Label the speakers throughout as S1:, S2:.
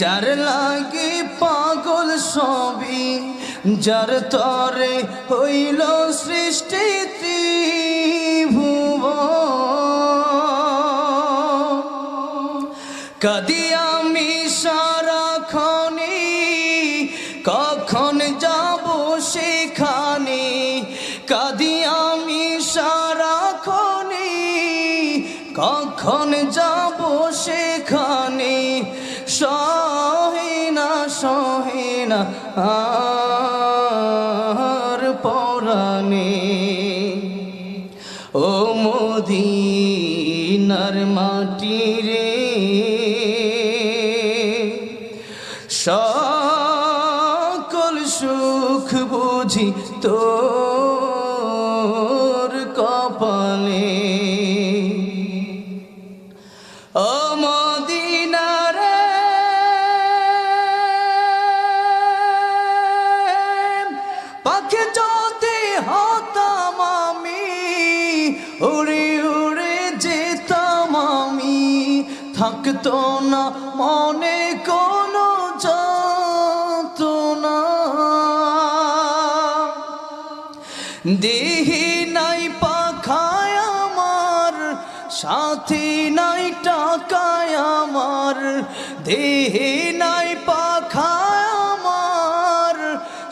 S1: যার লাগে পাগল সবই, যার তরে হইল সৃষ্টি ত্রিভুব কদি আমি সারাক্ষণে কখন যাব সেখানে? কদি আমি সারাক্ষণে কখন যাব সেখানে? না আর পরাণে। ও মোদিনার মাটি যদি হতাম আমি, উড়ে উড়ে যেতাম আমি, থাকতো না মনে কোনো না দেহি নাই পাখায় আমার, সাথী নাই টাকায় আমার, দেহে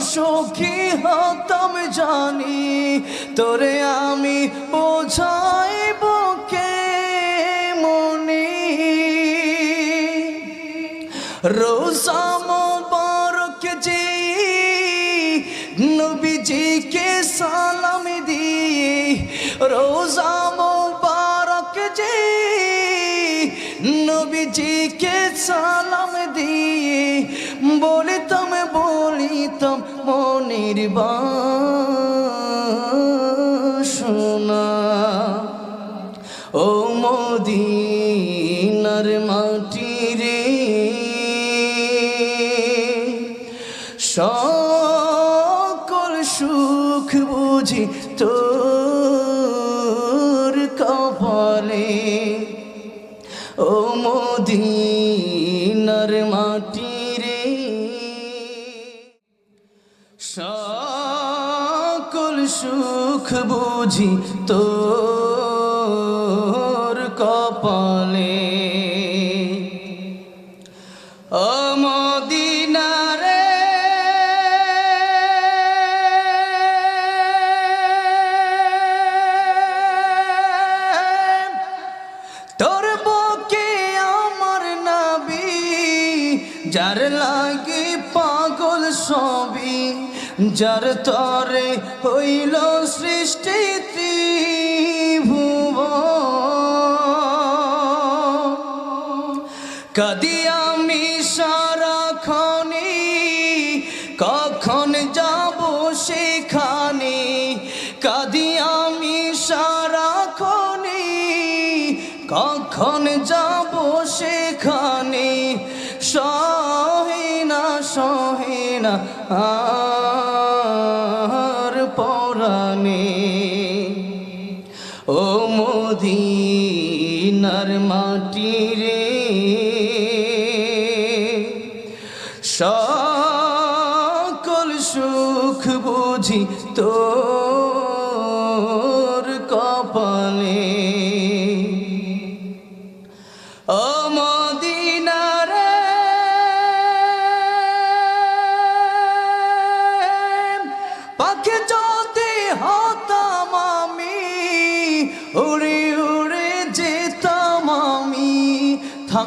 S1: সুখী হতাম জানি, তোরে আমি বোঝাইব কে মনে? রোজা মোবারক যে নবীজিকে সালাম দিয়ে রোজা মোবারক যে নবীজিকে সালাম দিয়ে বলিতাম বলিতাম মনির বাসনা। ও মদিনার মাটি রে সকল সুখ বুঝি তোর সুখ বুঝি তোর কপালে। যার লাগে সবই যার তরে হইল সৃষ্টি ত্রিভুব কদি আমি সারাক্ষণে কখন যাব সেখানে? কদি আমি সারাক্ষণে কখন যাব সেখানে? না আর পরাণে ও মদিনার মাটি রে সকল সুখ বুঝি তোর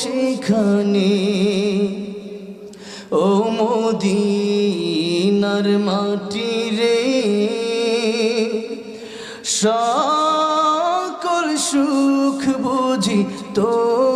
S1: সেখানে ও মদিনার মাটি রে। সকল সুখ বুঝি তোর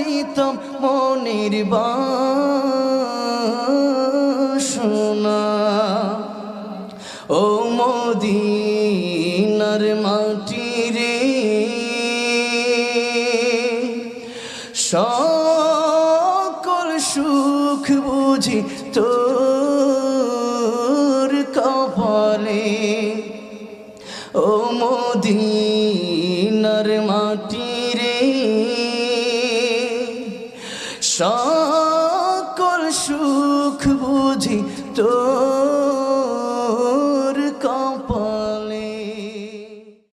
S1: বলিতাম মনির বাসনা। ও মদিনার মাটি রে, সকল সুখ বুঝি তোর ও মদিনার মাটি রে সকল সুখ বুঝি তোর